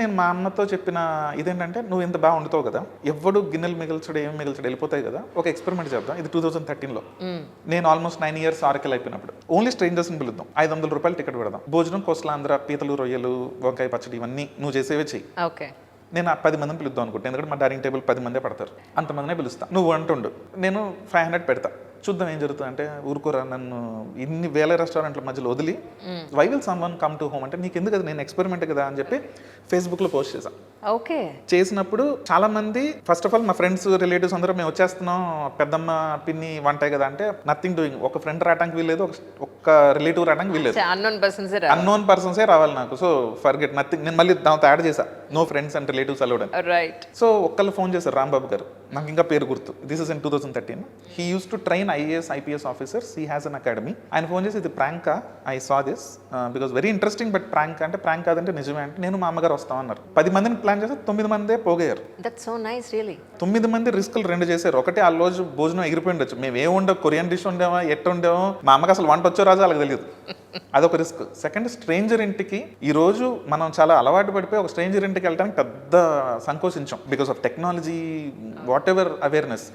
నేను మా అమ్మతో చెప్పిన ఇదేంటంటే నువ్వు ఇంత బాగా వండుతావు కదా ఎవడు గిన్నెలు మిగిల్చడు ఏం మిగిల్చడు వెళ్ళిపోతాయి కదా ఒక ఎక్స్పెరిమెంట్ చేద్దాం ఇది టూ థౌసండ్ థర్టీన్లో నేను ఆల్మోస్ట్ నైన్ ఇయర్స్ ఆర్కెల్ అయిపోయినప్పుడు. ఓన్లీ స్ట్రేంజర్స్ని పిలుద్దాం ఐదు వందల రూపాయలు టికెట్ పెడదాం. భోజనం కోస్లాంధ్ర పీతలు రొయ్యలు వంకాయ పచ్చడి ఇవన్నీ నువ్వు చేసేవే చెయ్యి. ఓకే. నేను పది మందిని పిలుద్దాం అనుకుంటా ఎందుకంటే మా డైనింగ్ టేబుల్ పది మందే పడతారు. అంతమందినే పిలుస్తా. నువ్వు అంటుండు నేను ఫైవ్ హండ్రెడ్ పెడతా. చూద్దాం ఏం జరుగుతుంది అంటే ఊరుకోరా నన్ను ఇన్ని వేల రెస్టారెంట్ల మధ్యలో వదిలి why will someone come to home అంటే నీకు ఎందుకు అది? నేను ఎక్స్పెరిమెంట్ కదా అని చెప్పి ఫేస్బుక్లో పోస్ట్ చేశాను ఓకే. చేసినప్పుడు చాలా మంది ఫస్ట్ ఆఫ్ ఆల్ మా ఫ్రెండ్స్ రిలేటివ్స్ అందరూ మేము వచ్చేస్తున్నాం పెద్దమ్మ పిన్ని వంటాయి కదా అంటే నథింగ్ డూయింగ్ ఒక ఫ్రెండ్ రావడానికి వీల్లేదు ఒక రిలేటివ్ రావడానికి వీల్లేదు. అన్నోన్ పర్సన్స్ అన్నోన్ పర్సన్సే రావాలి. నాకు. సో ఫర్గెట్ నథింగ్ నేను మళ్ళీ దాంతో యాడ్ చేశా. నో ఫ్రెండ్స్ అండ్ రిలేటివ్స్ అని. రైట్ సో ఒక్కళ్ళు ఫోన్ చేశారు రాంబాబు గారు. నాకు ఇంకా పేరు గుర్తు. This is in two thousand thirteen he used to train IAS IPS officers he has an academy ఆయన ఫోన్ చేసి ఇది ప్రాంకా I saw this because very interesting but prank అంటే ప్రాంక్ కాదంటే నిజమే అంటే నేను మా అమ్మగారు వస్తామన్నారు పది మందిని ప్లాన్ చేస్తే తొమ్మిది మందే పోగయ్యారు. తొమ్మిది మంది రిస్కులు రెండు చేశారు ఒకటి ఆ రోజు భోజనం ఎగిరిపోయి ఉండొచ్చు. మేము ఏం ఉండవు కొరియన్ డిష్ ఉండేవా ఎట్టు ఉండేవో మా అమ్మకి అసలు వంట వచ్చో రాజు వాళ్ళకి తెలియదు. అదొక రిస్క్. సెకండ్ స్ట్రేంజర్ ఇంటికి ఈ రోజు మనం చాలా అలవాటు పడిపోయి ఒక స్ట్రేంజర్ ఇంటికి వెళ్ళడానికి పెద్ద సంకోచించాం. Because of technology whatever awareness.